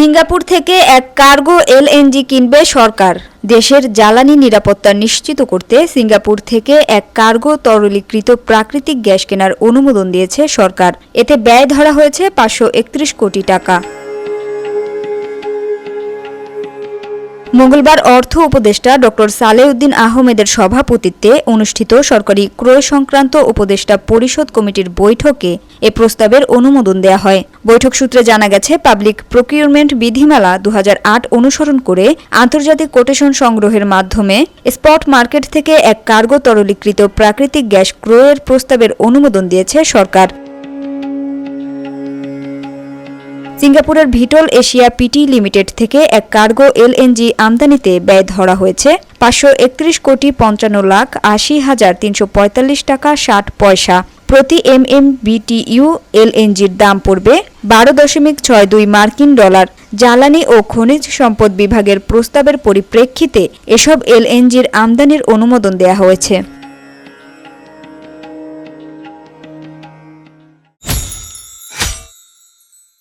Singapore থেকে এক cargo LNG কিনবে সরকার। দেশের জ্বালানি নিরাপত্তা নিশ্চিত করতে সিঙ্গাপুর থেকে এক কার্গো তরলীকৃত প্রাকৃতিক গ্যাস কেনার অনুমোদন দিয়েছে সরকার। এতে ব্যয় ধরা হয়েছে পাঁচশো একত্রিশ কোটি টাকা। মঙ্গলবার অর্থ উপদেষ্টা ড সালেউদ্দিন আহমেদের সভাপতিত্বে অনুষ্ঠিত সরকারি ক্রয় সংক্রান্ত উপদেষ্টা পরিষদ কমিটির বৈঠকে এ প্রস্তাবের অনুমোদন দেয়া হয়। বৈঠক সূত্রে জানা গেছে, পাবলিক প্রকিউরমেন্ট বিধিমালা দু হাজার আট অনুসরণ করে আন্তর্জাতিক কোটেশন সংগ্রহের মাধ্যমে স্পট মার্কেট থেকে এক কার্গো তরলীকৃত প্রাকৃতিক গ্যাস ক্রয়ের প্রস্তাবের অনুমোদন দিয়েছে সরকার। সিঙ্গাপুরের ভিটল এশিয়া পিটি লিমিটেড থেকে এক কার্গো এলএনজি আমদানিতে ব্যয় ধরা হয়েছে। পাঁচশো একত্রিশ কোটি পঞ্চান্ন লাখ আশি হাজার তিনশো পঁয়তাল্লিশ টাকা ষাট পয়সা। প্রতি এম এম বিটিইউ এলএনজির দাম পড়বে বারো দশমিক ছয় দুই মার্কিন ডলার। জ্বালানি ও খনিজ সম্পদ বিভাগের প্রস্তাবের পরিপ্রেক্ষিতে এসব এলএনজির আমদানির অনুমোদন দেওয়া হয়েছে।